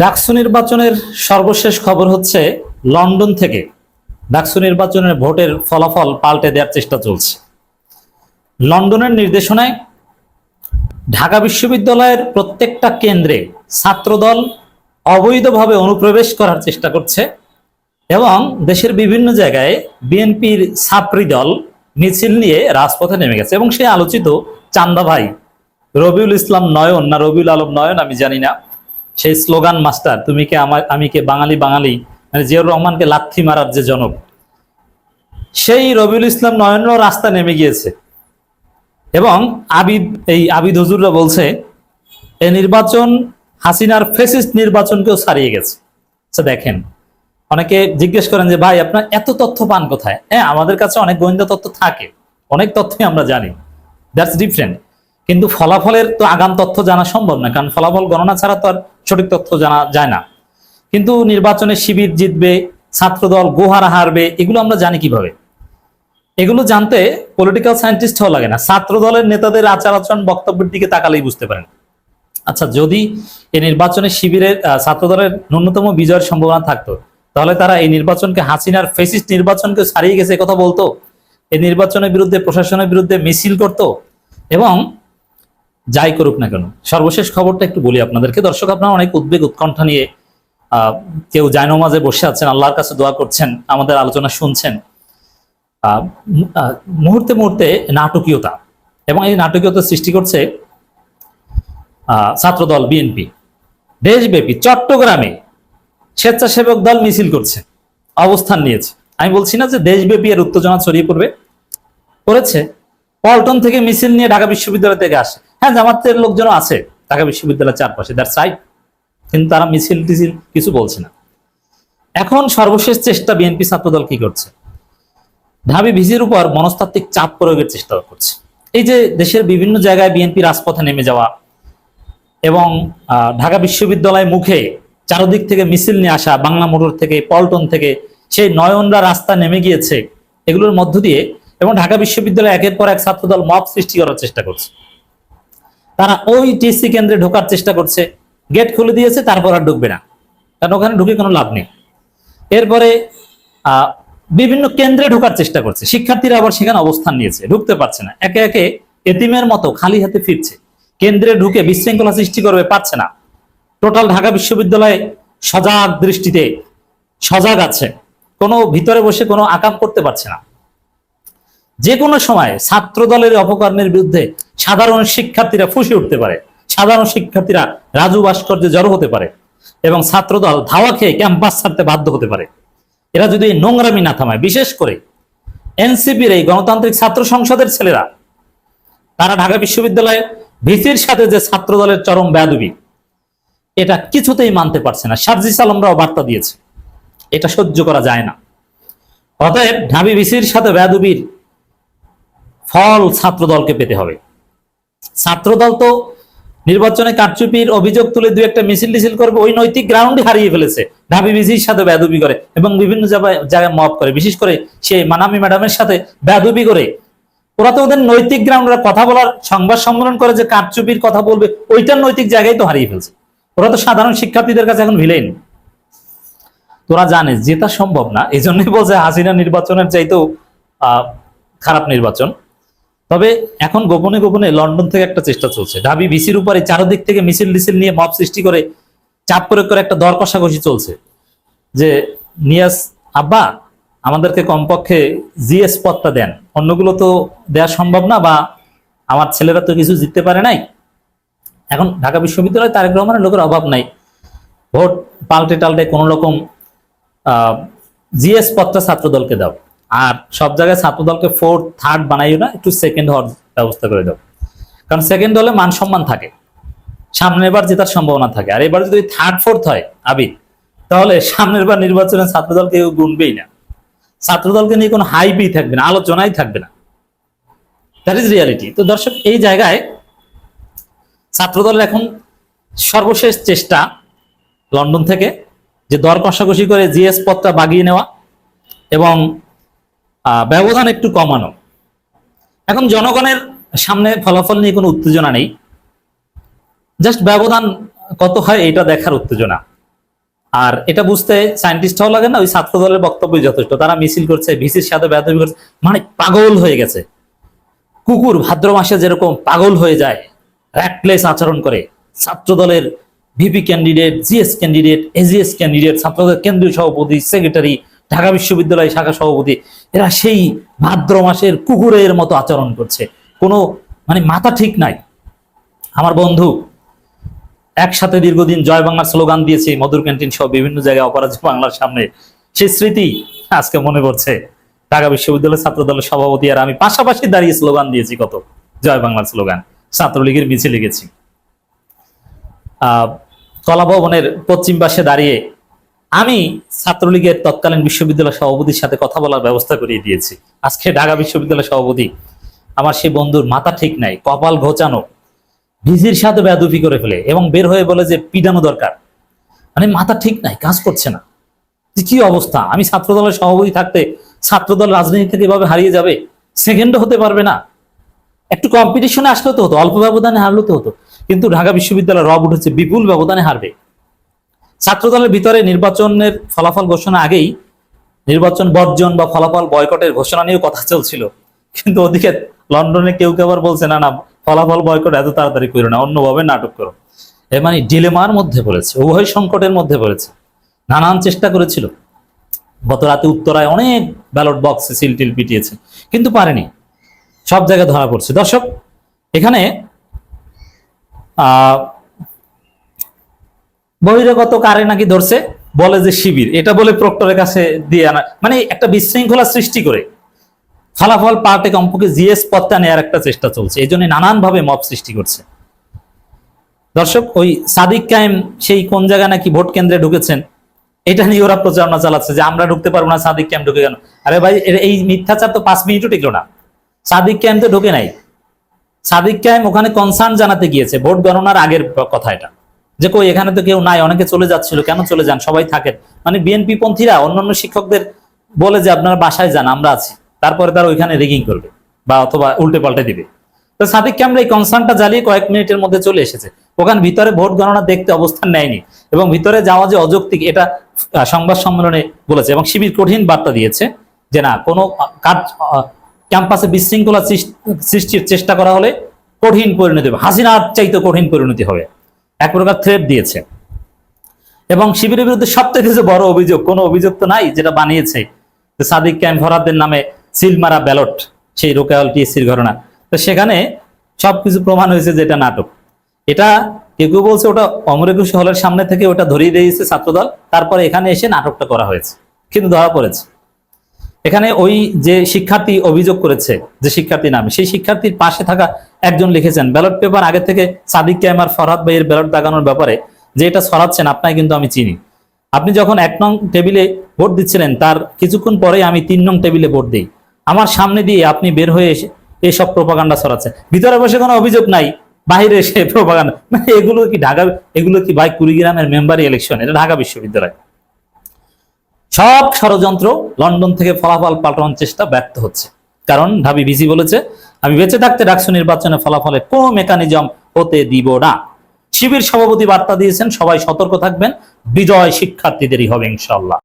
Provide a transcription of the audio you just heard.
ডাকসু নির্বাচনের সর্বশেষ খবর হচ্ছে লন্ডন থেকে ডাকসু নির্বাচনের ভোটের ফলাফল পাল্টে দেওয়ার চেষ্টা চলছে। লন্ডনের নির্দেশনায় ঢাকা বিশ্ববিদ্যালয়ের প্রত্যেকটা কেন্দ্রে ছাত্রদল অবৈধভাবে অনুপ্রবেশ করার চেষ্টা করছে এবং দেশের বিভিন্ন জায়গায় বিএনপির ছাত্রী দল মিছিল নিয়ে রাজপথে নেমে গেছে এবং সে আলোচিত, চান্দা ভাই, রবিউল ইসলাম নয়ন না রবিউল আলম নয়ন আমি জানি না। সেই স্লোগান, মাস্টার, তুমি কে আমার, আমি কে বাঙালি বাঙালি? মানে জিয়াউর রহমানকে লাথি মারার যে জনক। সেই রবিউল ইসলাম নয়নও রাস্তা নেমে গিয়েছে। এবং আবিদ, এই আবিদ হজুররা বলছে এই নির্বাচন হাসিনার ফেসিস্ট নির্বাচনকেও ছাড়িয়ে গেছে। আচ্ছা দেখেন, অনেকে জিজ্ঞেস করেন যে, ভাই, আপনার এত তথ্য পান কোথায়? হ্যাঁ আমাদের কাছে অনেক গোয়েন্দা তথ্য থাকে, অনেক তথ্যই আমরা জানি। দ্যাটস ডিফারেন্ট কিন্তু ফলাফলের তো আগাম তথ্য জানা সম্ভব না, কারণ ফলাফল গণনা ছাড়া তো আর সঠিক তথ্য জানা যায় না। কিন্তু নির্বাচনে শিবির জিতবে, ছাত্রদল গোহারা হারবে, এগুলো আমরা জানি কীভাবে? এগুলো জানতে পলিটিক্যাল সায়েন্টিস্ট হওয়া লাগে না। ছাত্র দলের নেতাদের আচার আচরণ বক্তব্যের দিকে তাকালেই বুঝতে পারেন। আচ্ছা যদি এই নির্বাচনে শিবিরের ছাত্র দলের ন্যূনতম বিজয়ের সম্ভাবনা থাকতো, তাহলে তারা এই নির্বাচনকে, হাসিনার ফেসিস্ট নির্বাচনকে ছাড়িয়ে গেছে কথা বলতো? এই নির্বাচনের বিরুদ্ধে, প্রশাসনের বিরুদ্ধে মিছিল করত? এবং যাই করুক না কেন, সর্বশেষ খবরটা একটু বলি আপনাদেরকে। দর্শক, আপনারা অনেক উদ্বেগ, উৎকণ্ঠা নিয়ে কেউ জায়নমাজে বসে আছেন, আল্লাহর কাছে দোয়া করছেন, আমাদের আলোচনা শুনছেন। মুহূর্তে মুহূর্তে নাটকীয়তা এবং এই নাটকীয়তা সৃষ্টি করছে ছাত্রদল, বিএনপি। দেশব্যাপী, চট্টগ্রামে স্বেচ্ছাসেবক দল মিছিল করছে, অবস্থান নিয়েছে। আমি বলছি না যে দেশব্যাপী এর উত্তেজনা ছড়িয়ে পড়বে করেছে পল্টন থেকে মিছিল নিয়ে ঢাকা বিশ্ববিদ্যালয় থেকে আসে। হ্যাঁ জামাতের লোকজন আছে ঢাকা বিশ্ববিদ্যালয়ের চারপাশে দ্যাটস রাইট কিন্তু তারা মিছিল টিছিল কিছু বলছে না। এখন সর্বশেষ চেষ্টা বিএনপি ছাত্রদল কি করছে? ঢাবি ভিজির উপর মনস্তাত্ত্বিক চাপ প্রয়োগের চেষ্টা করছে। এই যে দেশের বিভিন্ন জায়গায় বিএনপি রাজপথে নেমে যাওয়া এবং ঢাকা বিশ্ববিদ্যালয় মুখে চারদিক থেকে মিছিল নিয়ে আসা, বাংলা মোটর থেকে, পল্টন থেকে, সেই নয়নরা রাস্তা নেমে গিয়েছে, এগুলোর মধ্য দিয়ে এবং ঢাকা বিশ্ববিদ্যালয়ে একের পর এক ছাত্রদল মব সৃষ্টি করার চেষ্টা করছে। তারা ওই টিসি কেন্দ্রে ঢোকার চেষ্টা করছে। গেট খুলে দিয়েছে, তারপর আর ঢুকবে না। কারণ ওখানে ঢুকে কোনো লাভ নেই। এরপরে বিভিন্ন কেন্দ্রে ঢোকার চেষ্টা করছে। শিক্ষার্থীরা আবার সেখানে অবস্থান নিয়েছে, ঢুকতে পারছে না। একে একে এতিমের মতো খালি হাতে ফিরছে। কেন্দ্রে ঢুকে বিশৃঙ্খলা সৃষ্টি করবে, পারছে না। টোটাল ঢাকা বিশ্ববিদ্যালয়ে সজাগ দৃষ্টিতে সজাগ আছে। কোনো ভিতরে বসে কোনো আকাম করতে পারছে না। যে কোনো সময় ছাত্র দলের অপকর্মের বিরুদ্ধে সাধারণ শিক্ষার্থীরা ফুসে উঠতে পারে। সাধারণ শিক্ষার্থীরা রাজু ভাস্কর্যে জড়ো হতে পারে এবং ছাত্রদল ধাওয়া খেয়ে ক্যাম্পাস ছাড়তে বাধ্য হতে পারে। এরা যদি নোংরামি না থামায়, বিশেষ করে এনসিপির এই গণতান্ত্রিক ছাত্র সংসদের ছেলেরা, তারা ঢাকা বিশ্ববিদ্যালয়ে ভিসির সাথে যে ছাত্র দলের চরম ব্যাদবি, এটা কিছুতেই মানতে পারছে না। সার্জিস আলমরাও বার্তা দিয়েছে, এটা সহ্য করা যায় না। অতএব ঢাবি ভিসির সাথে ব্যাদবির ফল ছাত্র দলকে পেতে হবে। ছাত্রদল তো নির্বাচনে কারচুপির অভিযোগ তুলে দু একটা মিছিল টিছিল করবে ওই নৈতিক গ্রাউন্ডে হারিয়ে ফেলেছে। ঢাবি বিজির সাথে বেদবি করে এবং বিভিন্ন জায়গায় মব করে। বিশেষ করে সে মানামি ম্যাডামের সাথে বেদবি করে। ওরা তো ওদের নৈতিক গ্রাউন্ডে কথা বলার সংবাদ সম্মেলন করে যে কারচুপির কথা বলবে ওইটার নৈতিক জায়গায় তো হারিয়ে ফেলছে। ওরা তো সাধারণ শিক্ষার্থীদের কাছে এখন ভিলেন তোরা জানে জেতা সম্ভব না। এই জন্যই বলছে হাসিনা নির্বাচনের চাইতেও আহ, খারাপ নির্বাচন। তবে এখন গোপনে গোপনে লন্ডন থেকে একটা চেষ্টা চলছে। ঢাবি ভিসির উপরে চারদিক থেকে মিছিল টিছিল নিয়ে মব সৃষ্টি করে চাপ প্রয়োগ করে একটা দর কষাকষি চলছে। যে নিয়াস আব্বা, আমাদেরকে কমপক্ষে জিএস পদটা দেন। অন্যগুলো তো দেওয়া সম্ভব না বা আমার ছেলেরা তো কিছু জিততে পারে নাই। এখন ঢাকা বিশ্ববিদ্যালয়ে তারেক রহমানের লোকের অভাব নাই। ভোট পাল্টে টাল্টে কোনো রকম জিএস পদটা ছাত্রদলকে দাও। আর সব জায়গায় ছাত্রদলকে ফোর্থ থার্ড বানাইও না, একটু সেকেন্ড হওয়ার ব্যবস্থা করে দাও। কারণ সেকেন্ড হলে মান সম্মান থাকে। সামনের বার জেতার সম্ভাবনা থাকে। আর এবার যদি থার্ড ফোর্থ হয়, আবিদ, তাহলে সামনের বার নির্বাচনে ছাত্রদলকে কেউ গুনবেই না। ছাত্রদলকে নিয়ে কোনো হাইপই থাকবে না, আলোচনাই থাকবে না। দ্যাট ইজ রিয়ালিটি তো দর্শক, এই জায়গায় ছাত্রদলের এখন সর্বশেষ চেষ্টা লন্ডন থেকে যে দর কষাকষি করে জিএস পদটা বাগিয়ে নেওয়া এবং ব্যবধান একটু কমানো। এখন জনগণের সামনে ফলাফল নিয়ে কোনো উত্তেজনা নেই। জাস্ট ব্যবধান কত হয় এটা দেখার উত্তেজনা। আর এটা বুঝতে সায়েন্টিস্টও লাগে না, ওই ছাত্র দলের বক্তব্যই যথেষ্ট। তারা মিছিল করছে, ভিসির সাথে বেদবি করছে মানে পাগল হয়ে গেছে। কুকুর ভাদ্র মাসে যেরকম পাগল হয়ে যায়, র্যাকলেস আচরণ করে ছাত্র দলের VP candidate GS candidate AGS candidate ছাত্রদের কেন্দ্রীয় সভাপতি, সেক্রেটারি ঢাকা বিশ্ববিদ্যালয় শাখা সভাপতি, এরা সেই ভাদ্র মাসের কুকুরের মতো আচরণ করছে। কোনো মানে মাথা ঠিক নাই। আমার বন্ধু, একসাথে দীর্ঘদিন জয় বাংলার স্লোগান দিয়েছি মধুর ক্যান্টিন সহ বিভিন্ন জায়গায় অপরাজয় বাংলার সামনে। সেই স্মৃতি আজকে মনে পড়ছে। ঢাকা বিশ্ববিদ্যালয় ছাত্র দলের সভাপতি আর আমি পাশাপাশি দাঁড়িয়ে স্লোগান দিয়েছি কত। জয় বাংলার স্লোগান। ছাত্রলীগের মিছিলে লিখেছি আহ কলা ভবনের পশ্চিম পাশে দাঁড়িয়ে আমি ছাত্রলীগের তৎকালীন বিশ্ববিদ্যালয় সভাপতির সাথে কথা বলার ব্যবস্থা করিয়ে দিয়েছি। আজকে ঢাকা বিশ্ববিদ্যালয় সভাপতি। আমার সেই বন্ধুর মাথা ঠিক নাই, কপাল ঘোচানো, ভিজির সাথে বেদুফি করে ফেলে এবং বের হয়ে বলে যে পিটানো দরকার। মানে মাথা ঠিক নাই, কাজ করছে না। কি অবস্থা? আমি ছাত্র দলের সভাপতি থাকতে ছাত্রদল রাজনীতি থেকে এভাবে হারিয়ে যাবে? সেকেন্ড হতে পারবে না। একটু কম্পিটিশনে আসলে তো হতো, অল্প ব্যবধানে হারলে তো হতো। কিন্তু ঢাকা বিশ্ববিদ্যালয় রব উঠেছে, বিপুল ব্যবধানে হারবে। ছাত্রদলের ভিতরে নির্বাচনের ফলাফল ঘোষণা আগেই নির্বাচন বর্জন বা ফলাফল বয়কটের ঘোষণা নিয়েও কথা চলছিল। কিন্তু ওদিকে লন্ডনে কেউ কেউ আবার বলছে, না না, ফলাফল বয়কট এত তাড়াতাড়ি করো না, অন্যভাবে নাটক করো। এ মানে ডিলেমার মধ্যে পড়েছে, উভয় সংকটের মধ্যে পড়েছে। নানান চেষ্টা করেছিল। গত রাতে উত্তরায় অনেক ব্যালট বক্সে সিল টিল পিটিয়েছে, কিন্তু পারেনি। সব জায়গায় ধরা পড়ছে। দর্শক, এখানে, আহ বহিরাগত কারে নাকি ধরছে? বলে যে শিবির। এটা বলে প্রক্টরের কাছে দিয়ে আনা মানে একটা বিশৃঙ্খলা সৃষ্টি করে। ফলাফল পার্টে কমপক্ষে জিএস পদটা নেওয়ার একটা চেষ্টা চলছে। এই জন্য নানানভাবে মব সৃষ্টি করছে। দর্শক, ওই সাদিক কায়েম সেই কোন জায়গায় নাকি ভোট কেন্দ্রে ঢুকেছেন, এটা নিয়ে ওরা প্রচারণা চালাচ্ছে যে আমরা ঢুকতে পারব না, সাদিক ক্যাম্প ঢুকে গেল আরে ভাই এই মিথ্যাচার তো পাঁচ মিনিটও টিকলো না। সাদিক ক্যাম্প তো ঢুকে নাই। সাদিক ক্যাম্প ওখানে কনসার্ন জানাতে গিয়েছে। ভোট গণনার আগের কথা এটা। যে কই, এখানে তো কেউ নাই, অনেকে চলে যাচ্ছিল, কেন চলে যান? সবাই থাকেন। মানে বিএনপি পন্থীরা অন্যান্য শিক্ষকদের বলে যে, আপনারা বাসায় যান, আমরা আছি। তারপরে তারা ওইখানে রেগিং করবে, বা অথবা উল্টে পাল্টে দিবে। তো সাদিক ক্যামরা এই কনসার্নটা জ্বালিয়ে কয়েক মিনিটের মধ্যে চলে এসেছে। ওখানে ভিতরে ভোট গণনা দেখতে অবস্থান নেয়নি এবং ভিতরে যাওয়া যে অযৌক্তিক, এটা সংবাদ সম্মেলনে বলেছে এবং শিবির কঠিন বার্তা দিয়েছে যে, না, কোনো, কাজ ক্যাম্পাসে বিশৃঙ্খলা সৃষ্টির চেষ্টা করা হলে কঠিন পরিণতি হবে। হাসিনার চাইতে কঠিন পরিণতি হবে। এক প্রকার থ্রেট দিয়েছে। এবং শিবিরের বিরুদ্ধে সবথেকে যে বড় অভিযোগ, কোনো অভিযোগ তো নাই যেটা বানিয়েছে সাদিক ফরাদের নামে সিল মারা ব্যালট, সেই রোকেয়াল টিএসসির ঘটনা। তো সেখানে সবকিছু প্রমাণ হয়েছে যে এটা নাটক। এটা কেউ কেউ বলছে ওটা অমর একুশে হলের সামনে থেকে ওটা ধরিয়ে দিয়েছে ছাত্রদল, তারপরে এখানে এসে নাটকটা করা হয়েছে। কিন্তু ধরা পড়েছে। এখানে ওই যে শিক্ষার্থী অভিযোগ করেছে, যে শিক্ষার্থী নামে, সেই শিক্ষার্থীর পাশে থাকা একজন লিখেছেন, ব্যালট পেপার আগে থেকে সাদিক ক্যাম আর ফরহাদ ভাইয়ের ব্যালট দাগানোর ব্যাপারে যে এটা সরাচ্ছেন আপনাকে কিন্তু আমি চিনি। আপনি যখন এক নং টেবিলে ভোট দিচ্ছিলেন, তার কিছুক্ষণ পরেই আমি তিন নং টেবিলে ভোট দিই। আমার সামনে দিয়ে আপনি বের হয়ে এসে এইসব প্রপাগান্ডা ছড়াচ্ছে ভিতরে বসে কোনো অভিযোগ নাই বাইরে এসে প্রপাগান্ডা মানে এগুলো কি ঢাকা এগুলো কি ভাই কুড়িগ্রামের মেম্বারি ইলেকশন এটা ঢাকা বিশ্ববিদ্যালয়। সব ষড়যন্ত্র লন্ডন থেকে ফলাফল পাল্টানোর চেষ্টা ব্যর্থ হচ্ছে। কারণ ঢাবি বিসি বলেছে, আমি বেঁচে থাকতে ডাকসু নির্বাচনে ফলাফলে কোনো মেকানিজম হতে দিব না। শিবির সভাপতি বার্তা দিয়েছেন, সবাই সতর্ক থাকবেন, বিজয় শিক্ষার্থীদেরই হবে ইনশাল্লাহ